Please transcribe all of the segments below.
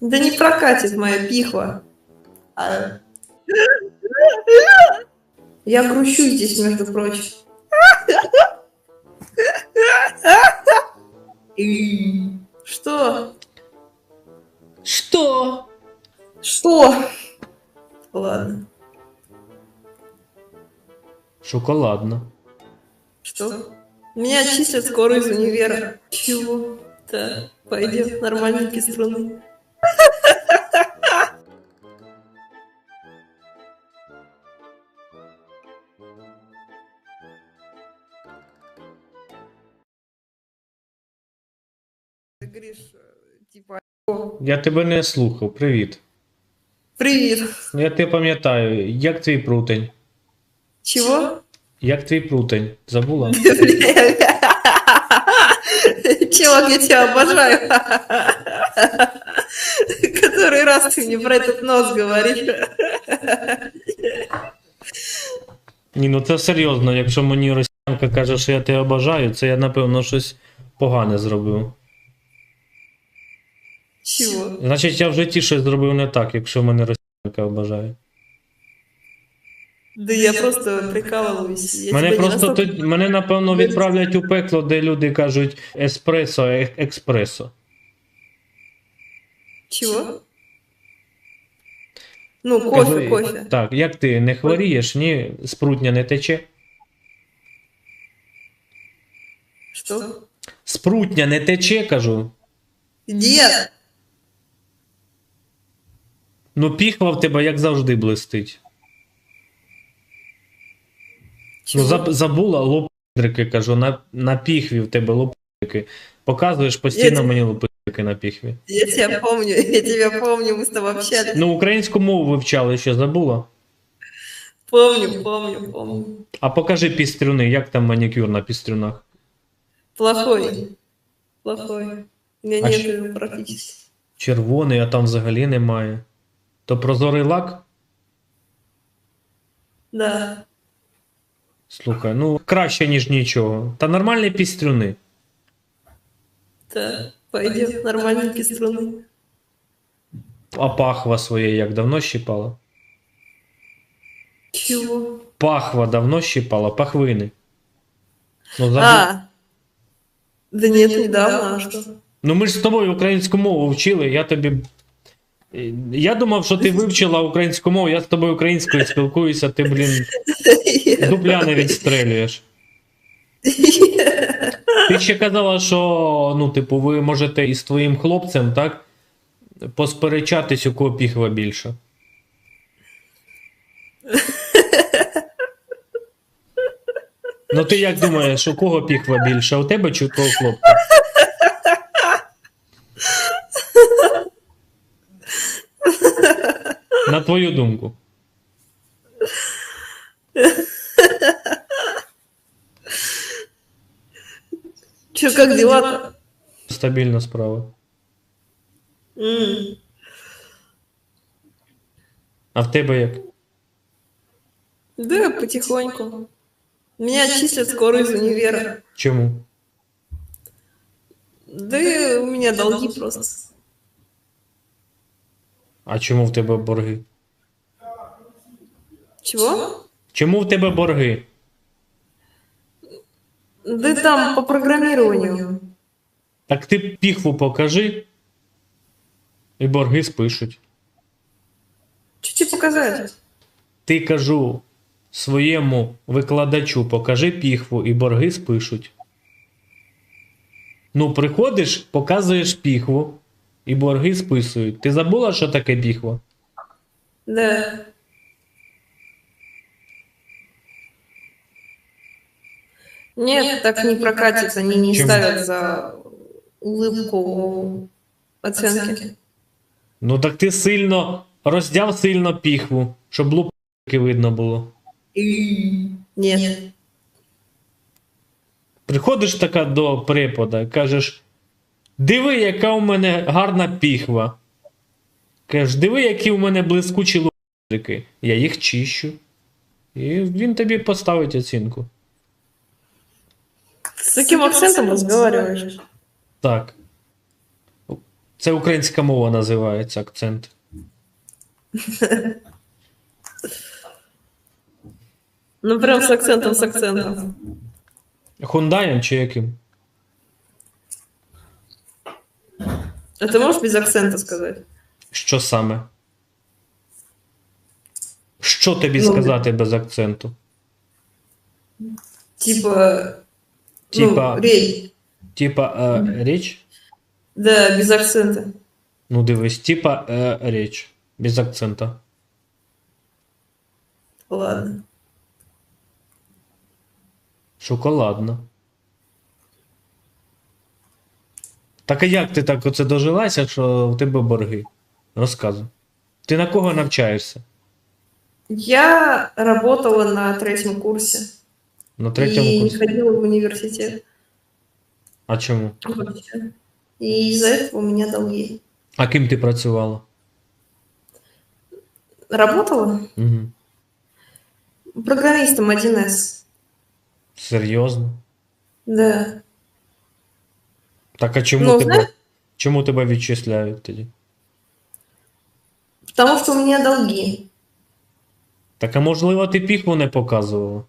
Да не прокатит моя пихва. А- Я грущу здесь, между прочим. И- Что? Що? Что? Ладно. Шоколадно. Что? Меня отчислят скоро из универа. Чего? Да, пойдет нормальненькие струны. Ты говоришь, э, типа, Я тебе не слухав. Привіт. привет. Я тебе пам'ятаю, як твій прутень? Чего? Як твій прутень? Забула? Чувак, я тебя обожаю. Который раз ты мне про этот нос говоришь. Ні, ну це серйозно. Якщо мені росіянка каже, що я тебе бажаю, це я напевно щось погане зробив. Чего? Значить, я в житті щось зробив не так, якщо мене росіянка обажає. Да я просто прикалываюсь. Я Мене просто тут, мене напевно відправлять у пекло, де люди кажуть еспресо, е- експресо. Чего? Ну, кофе, Кажу, кофе. Так, як ти не хворієш, ні, спрутня не тече? Что? Спрутня не тече, кажу. Нет. Ну, піхва в тебе, як завжди, блистить. Ну, заб- забула лопдрики, кажу, на, на піхві в тебе лопдрики. Показуєш постійно Я- мені лопдрики на піхві. Я тебя помню, я тебя помню, мы с тобой общались. Ну, українську мову вивчали, що забула. Помню, помню, помню. А покажи пістрюни, як там манікюр на пістрюнах. Плохой. Плохой. У меня А нет его практически. Червоний, а там взагалі немає. То прозорий лак? Да. Слухай, ну краще, ніж нічого. Та нормальні пістрюни. Да. Пойдет нормальненькие струны. А пахва своє як давно щипала? Чего? Пахва давно щипала, пахвини. Ну, забув. А. Да нет, недавно, а что? Ну ми ж з тобою українську мову вчили, я тобі. Е, Я думав, що ти вивчила українську мову, я з тобою українською спілкуюся, ти, блін, дупля не відстрелюєш. Ти ще казала, що ну, типу, ви можете із твоїм хлопцем, так? Посперечатись, у кого піхва більше. Ну, ти як думаєш, у кого піхва більше? У тебе чи у твого хлопця? Твою думку. Че, как дела-то? Стабільна справа. М. А в тебе як? Да, потихоньку. Меня отчислят скоро из универа. Чому? Да у меня долги просто. А чому в тебе борги? Чего? Чому в тебе борги? Да там по программированию. Так ти піхву покажи, і борги спишуть. Что тебе показать? Ти кажу своєму викладачу, покажи піхву, і борги спишуть. Ну, приходиш, показуєш піхву, і борги списують. Ти забула, що таке піхва? Да. Нет, так не прокатит, они не Чем? ставят за улыбку оценки. Ну так ти сильно роздяв сильно піхву, щоб лупки видно було. Нет. Приходиш така до препода, кажеш: Диви, яка у мене гарна піхва. Кажеш, диви, які у мене блискучі лупки. Я їх чищу. І він тобі поставить оцінку. С каким акцентом разговариваешь? Так. Це українська мова називається акцент. Ну, прям с акцентом, с акцентом. Хундаєм чи яким? А ты можешь без акцента сказать? Що саме? Що тобі Ну, сказати без акценту? Типа... Типа- Ну, речь. Типа е, річ? Да, без акцента. Ну дивись, типа е, річ. Без акцента. Ладно. Шоколадно. Так а як ти так оце дожилася, що в тебе борги? Розказуй. Ти на кого навчаєшся? Я работала на третьем курсе. На третьому и курсі? не ходила в университет. А чому? вообще. И из-за этого у меня долги. А ким ти працювала? Работала Угу. программистом 1С. Серйозно? Да. Так а чому Ну, тебе, чому тебе відчисляють тоді? Потому что у меня долги. Так а можливо ти піхву не показувала?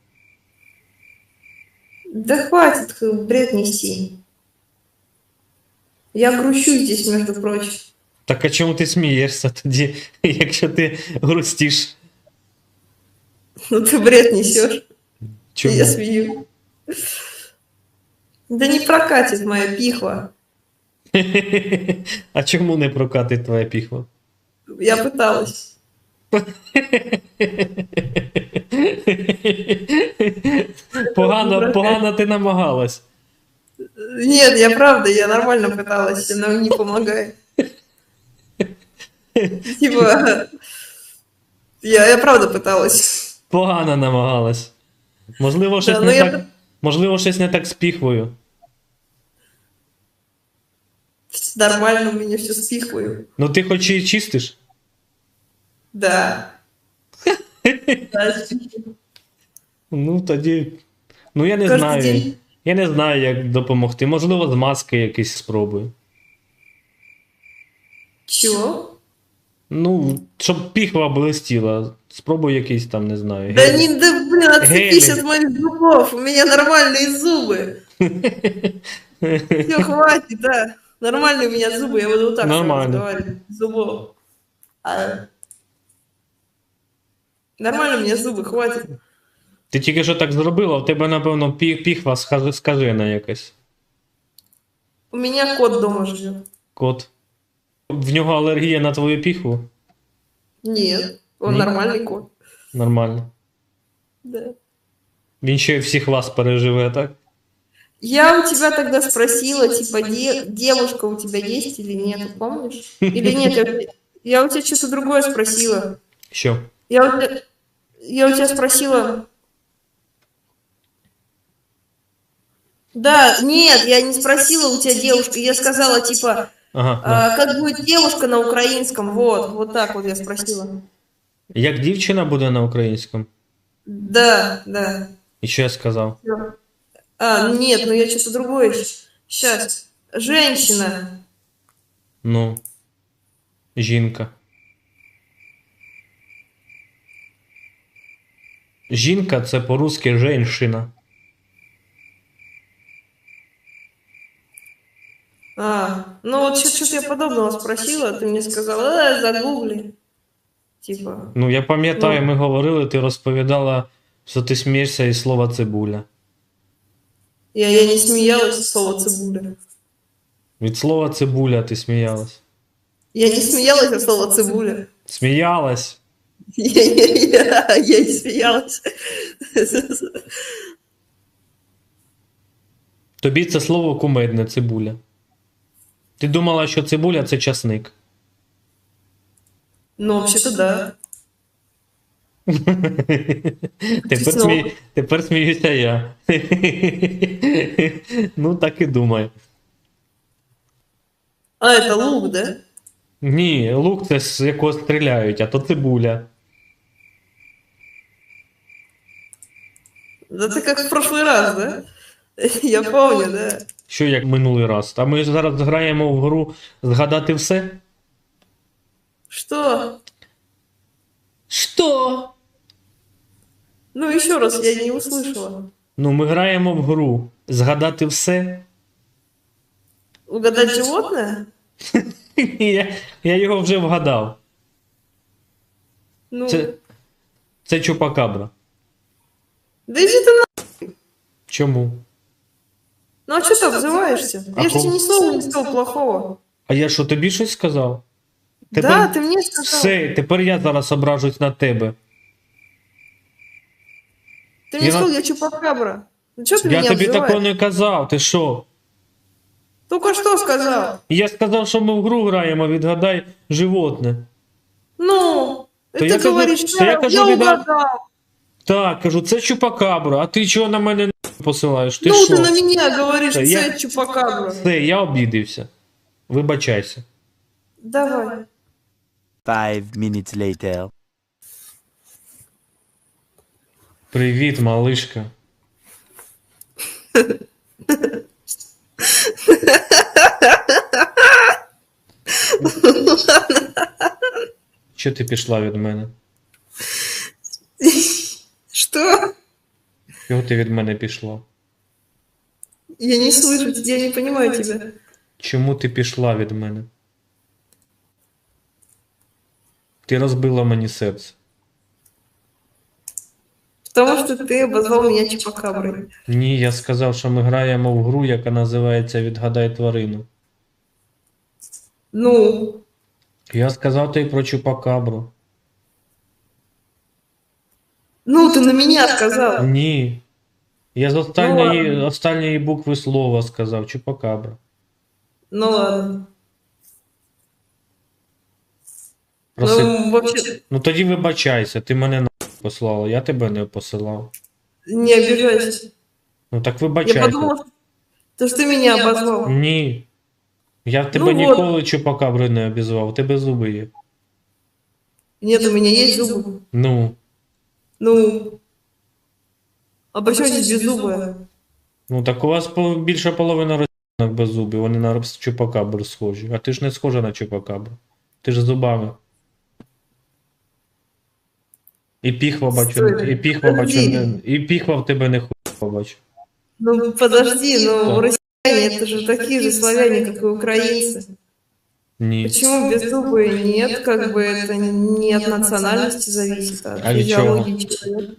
Да хватит х- бред нести. Я грущу здесь, между прочим. Так а чому ти смієшся тоді, якщо ти грустиш? Ну ты бред несешь. Чому? Я смею. Да не прокатит моя пихва. А чому не прокатить твоя піхва? Я пыталась. Погано, погано ти намагалась. Нет, я правда, я нормально пыталась, но не помогает. Типа, я, я правда пыталась. Погано намагалась. Можливо, щось, Да, ну не я так, можливо, щось не так з піхвою. Нормально у меня все спихиваю. Ну ти хоч і чистиш? Да. Да, Ну тоді. Ну я не Кожен знаю. день. Я не знаю, як допомогти. Можливо, з маски якісь спробую. Чего? Ну, щоб піхва блистіла. Спробуй якийсь там, не знаю. Да гель. не, да блин, отцепись Гели. от моих зубов, у меня нормальные зубы. Все, хватит, да. Нормальные у меня зубы, я буду вот так с вами Нормально. разговаривать. Зубов. А... Нормально у меня зубы, хватит. Ти тільки що так зробила, в тебе, напевно, пі- піхва скаж- скажена якась. У меня кот дома живет. Кот. В нього алергія на твою піхву? Нет, он Нет? нормальный кот. Нормально. Да. Він ще всіх вас переживе, так? Я у тебя тогда спросила, типа, де- девушка у тебя есть или нет, помнишь? Или нет, я, я у тебя что-то другое спросила. Що? Я у тебя, я у тебя спросила... Да, нет, я не спросила у тебя девушка, я сказала, типа, Ага. да. а, как будет девушка на украинском, вот, вот так вот я спросила. Як дівчина буде на українському? Да, да. І що я сказав? Всё. А, нет, ну я что-то другое. Сейчас. Женщина. Ну. Жінка. Жінка це по-русски женщина. А, ну вот что-то я подобного спросила, ты мне сказала, э, загугли. Типа, Ну, я пам'ятаю, Ну. ми говорили, ти розповідала, що ти смієшся із слова цибуля. я, я не смеялась с слова цибуля. Від слова цибуля ти сміялась. Я не смеялась от слова цибуля. Сміялась. Я, я, я, я не смеялась. Тобі це слово кумедне цибуля. Ти думала, що цибуля це часник. Ну, вообще-то да. Тепер, смі... Тепер сміюся я. ну, так і думай. А, это лук, да? Ні, лук це з якого стріляють, а то цибуля. Да ты как в прошлый раз, да? Я помню, да. Що як минулий раз? А ми зараз граємо в гру згадати все? Что? Що? Ну, еще раз, я не услышала. Ну, ми граємо в гру згадати все. Угадать животное? я, я його вже вгадав. Ну, Це, це чупакабра. да иди ты на... Чому? Ну, а что ты обзываешься? А я же тебе ком- ни слова не сказал плохого. А я що, тобі щось сказав? Да, ты мне сказал. Все, тепер я зараз ображусь на тебе. Ты мне Я- сказал, я чупакабра. Ну, что ты Я меня тобі обзываешь? такого не казав, ти що? Только что сказал. Я сказав, що ми в гру граємо, відгадай животне. Ну, То ты я кажу- говоришь, то я я, кажу, я вида- угадал. Так, кажу, це чупакабра, а ти чого на мене на посилаєш? Ти ну, що? ты на меня говоришь, Да я- чупакабра. Все, я обідився. Вибачайся. Давай. Five minutes later. Привіт, малишка. Що ти пішла від мене? Что? Чого ти від мене пішла? Я не слышу, я не понимаю тебя. Чому ти пішла від мене? Ти розбила мені серце. Потому что ты обозвал меня чупакаброй. Ні, я сказав, що ми граємо в гру, яка називається Відгадай тварину. Ну, Я сказав тобі про чупакабру. ну, ты на меня сказал. Ні. Я з останньої, Ну, ладно. останньої букви слова сказав чупакабра. Ну ладно. Проси... Ну, вообще, Ну тоді вибачайся, ти мене на послала, я тебе не посилав. не обижайся. Ну так Я вибачайся. подумал, что- то, что ты меня обозвал. Ні. Я в тебе Ну, вот. ніколи чупакабри не обізвав, у тебе зуби є. Нет, у меня есть зубы. Ну, Ну, чем здесь беззубая? ну так у вас по- більша половина росіянок без зубів, вони на чупакабру схожі. А ти ж не схожа на чупакабру. Ти ж з зубами. І піхва бачу, Стой, і піхва бачу, подожди. не- і піхва в тебе не хуй побачу. Ну, подожди, ну, Да. россияне это же такие же славяне, как и украинцы. Ні. Почему беззубые нет? Как бы это не от национальности зависит, а от А від чого? физиологии человека.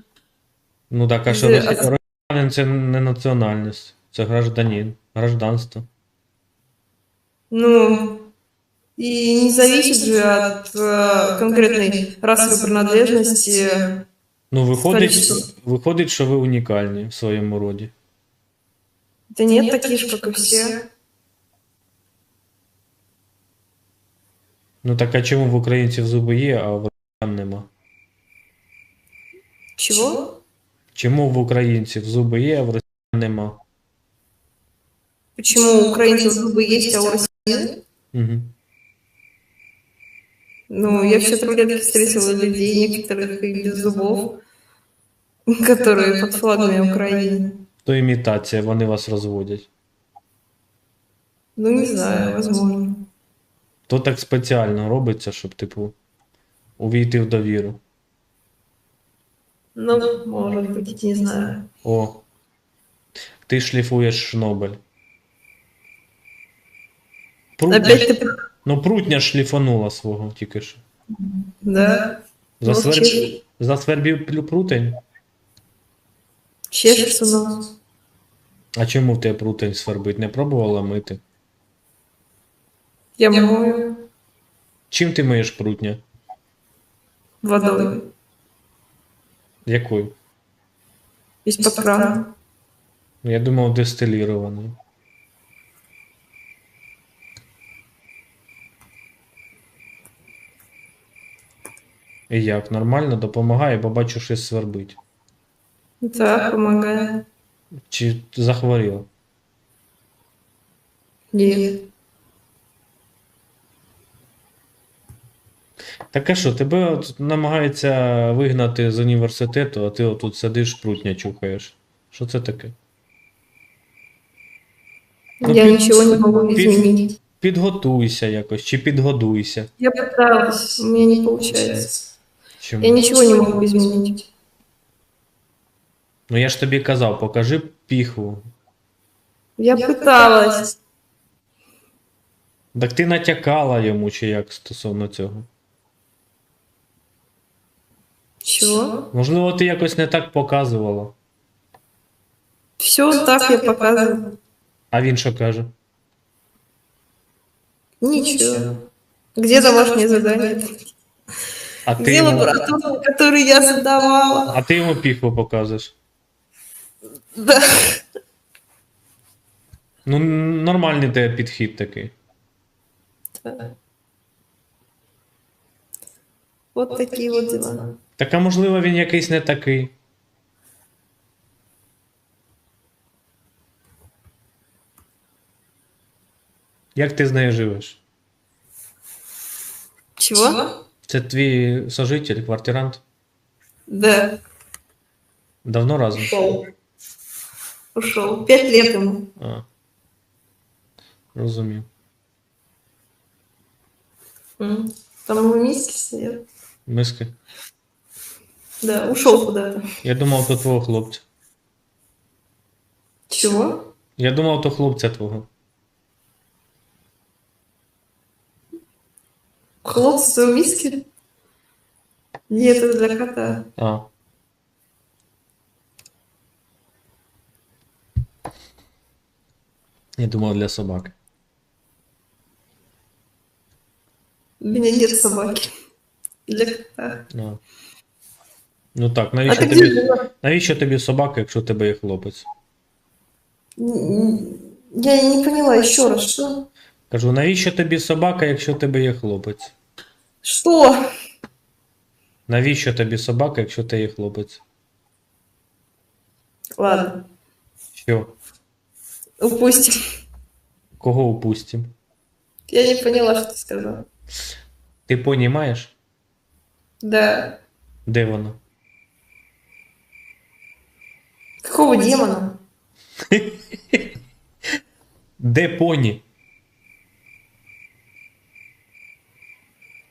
Ну так, а що Це- росі- росіянин це не національність, це гражданин, гражданство. Ну, и не зависит же от э, конкретной расовой принадлежности. Ну, виходить, Количество. виходить, що ви унікальні в своєму роді. Да нет таких же, как и все. Ну так а чому в українців зуби є, а в росіян нема? Чего? Чому в українців зуби є, а в росіян нема? Почему у украинцев зубы есть, а у россиян нет? Угу. Ну, я все рулетки встретила людей, некоторых и без зубов, которые под флагами Украины. То імітація, вони вас розводять. Ну, не знаю, возможно. То так спеціально робиться, щоб, типу, увійти в довіру. Ну, может быть, не знаю. О, ти шліфуєш шнобель. Прутня, Опять ты... ну, прутня шліфанула свого тільки що. Да. Засверб... Молчишь. Засвербів прутень? Чешется нос. А чому в тебе прутень свербить? Не пробувала мити? Я мою Чим ти миєш прутня? водой. Якою? Крана. Я думав, дистилірованою. І як? Нормально допомагає, бо бачу, щось свербить. Так, помогает. Чи захворіла? Нет. Так а що, тебе от намагаються вигнати з університету, а ти отут сидиш, прутня чухаєш. Що це таке? Ну, Я пи- ничего не могу изменить. Підготуйся якось, чи підгодуйся. Я пыталась, у меня не получается. Чому? Я ничего не могу изменить. Ну я ж тобі казав, покажи піхву. Я пыталась. Так ти натякала йому, чи як стосовно цього. Чего? Можливо, ти якось не так показувала. Все так я показываю. А він що каже? Ничего. Где домашнее задание? А ти Где йому, лабораторные, которые я задавала? а ти йому піхву показуєш. Да. Ну, н- нормальний тебе підхід такий. Вот такие вот дела. Так а можливо, він якийсь не такий. Як ти з нею живеш? Чего? Це твій сожитель, квартирант? Да. Давно разом? Ушел. Ушел. Пять лет ему. А. Розумів. М. Там его миски стоят. Миски. Да, ушел куда-то. Я думав, то твого хлопця. Чего? Я думав, то хлопця твого. Хлопцы в миске? Нет, это для кота. А. Я думав для собаки. У меня нет собаки. Для кота. А. Ну так, навіщо тобі, навіщо тобі собака, якщо у тебе є хлопець? Я не поняла еще раз, что? Кажу, навіщо тобі собака, якщо у тебе є хлопець? Что? Навіщо тобі собака, якщо тебе є хлопець? Ладно, Що? упустим. Кого упустим? Я не поняла, что ты сказал. Ти поні маєш? Да. Де вона? Какого демона? Де поні?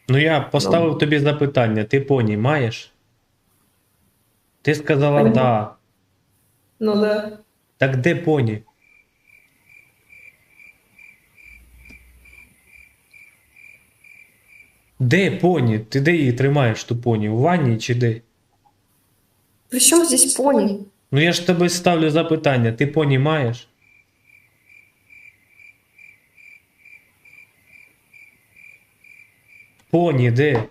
Ну я поставив тобі запитання, ти поні маєш? Ти сказала Поні. да. Ну да. Так де поні? Де поні? Ти де її тримаєш ту поні? У ванні чи де? При чем здесь пони? Ну я ж тобі ставлю запитання, ти поні маєш? Поні де?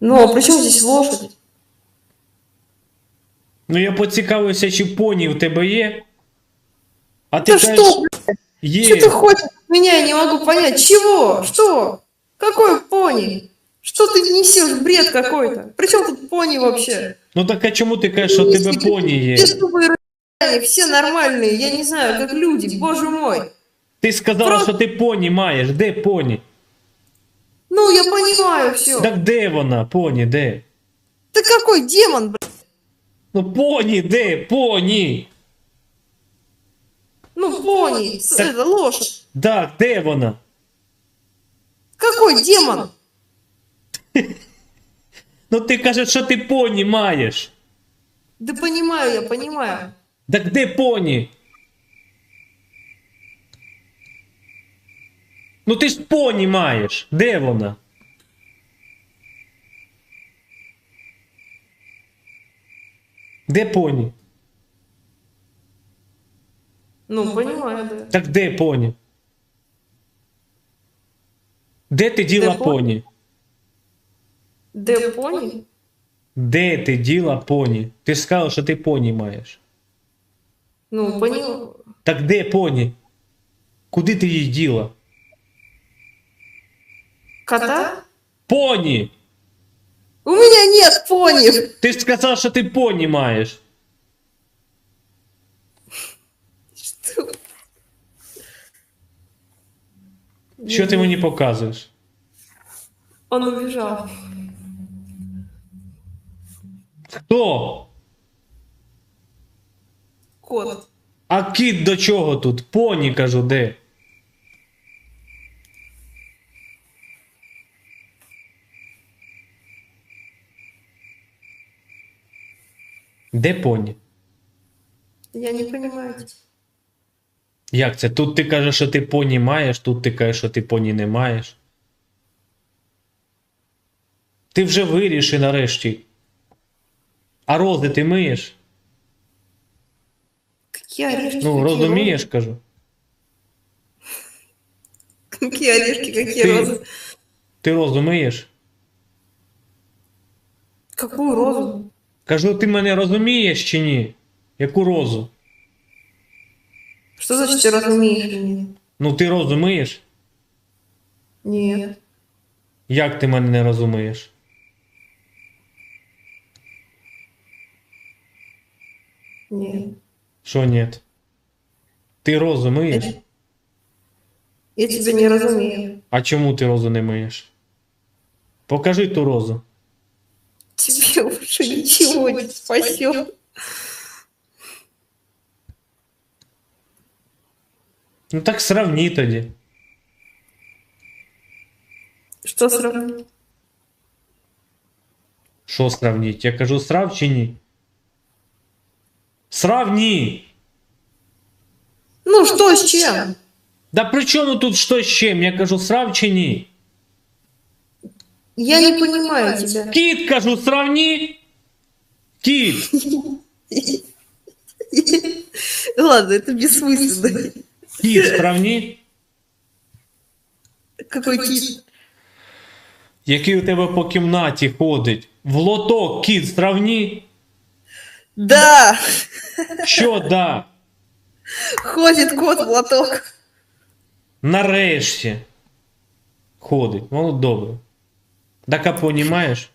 Ну, а при чем здесь лошадь? Ну я поцікавився, чи поні у тебе є? А ти Ты кажеш, что? блядь? є. Что ты хочешь от меня? Я не могу понять. Чего? Что? Какой пони? Что ты несешь? Бред какой-то. При чем тут пони вообще? Ну так а чому ти кажеш, що у тебе поні є? Все зубы р***ные, все нормальные, я не знаю, как люди, боже мой. Ти сказала, Просто- що ти поні маєш. Де поні? Ну, я понимаю все. Так де вона? Поні, де? Ты какой демон, блядь? Ну поні, де? Поні! Ну, пони, с- Так- это лошадь. Так, де вона? Какой демон? Ну ти кажеш, що ти поні маєш. Да понимаю, я понимаю. Так де поні? Ну ти ж поні маєш. Де вона? Де поні? Ну, понимаю, да. Так де поні? Де ти діла Де поні? поні? Де пони? Де ти діла поні? Ти ж сказала, що ти поні маєш. Ну, понял. Так де поні? Куди ти її діла? Кота? Поні! У меня нет пони. Ти ж сказав, що ти поні маєш. Что? Що ти мені показуєш? Он убежал. Хто? Кот. А кіт до чого тут? Поні кажу, де? Де поні? Я не понимаю. Як це? Тут ти кажеш, що ти поні маєш, тут ти кажеш, що ти поні не маєш. Ти вже виріши нарешті. А рози ти миєш? Какие орешки? Ну, какие розумієш, кажу. розы? Какие орешки, какие Ты- розы? Ти розу миєш? Какую розу? Кажу, ти мене розумієш чи ні? Яку розу? Что значит ты разумеешь меня? Ну ти розу миєш? Нет. Як ти мене не розумієш? Нет. Що ні? Ти розу миєш? Я тебя не разумею. А чому ти розу не миєш? Покажи ту розу. Тебе уже ничего не спасет. Ну так сравні тоді. Что сравнить? Що сравніть? Я кажу, срав чи ні? Сравні! Ну, что с чем? Да при чому тут що з чим? Я кажу, срав чи ні? Я не понимаю тебя. Кіт кажу, сравні! Кіт! Ладно, это бессмысленно. Кіт сравні! Какой кит? Який у тебе по кімнаті ходить? В лоток кіт сравні? Да! Що да? Ходит кот в лоток. Нарешті. Ходить. Ну, добре. Так а понімаєш?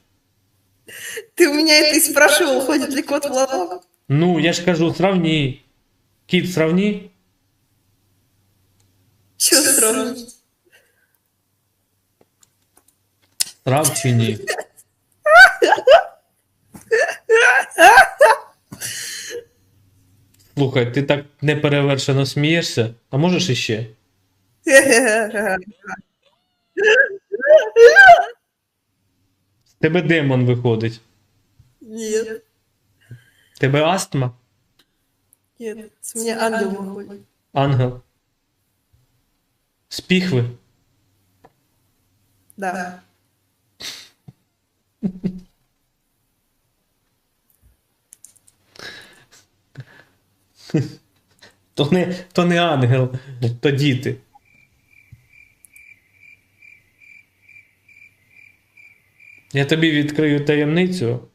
Ты у меня это и спрашивал, ходит ли кот в лоток? Ну, я ж кажу, сравні. Кіт сравні? Что сравнить? Срав Слухай, ти так неперевершено смієшся, а можеш іще? З тебе демон виходить. Нет, Тебе астма? нет, с меня ангел выходит. Ангел. З піхви? Да. То не, то не ангел, то діти. Я тобі відкрию таємницю,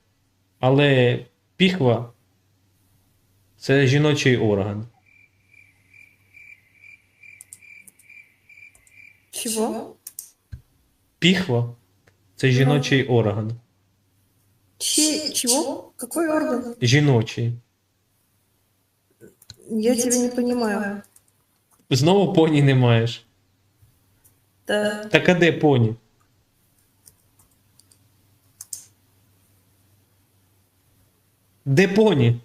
але піхва це жіночий орган. Чего? Піхва це жіночий орган. Че- чего? Какой орган? Жіночий. Я тебя не понимаю. Знову поні не маєш. Та... Так а де поні? Де поні?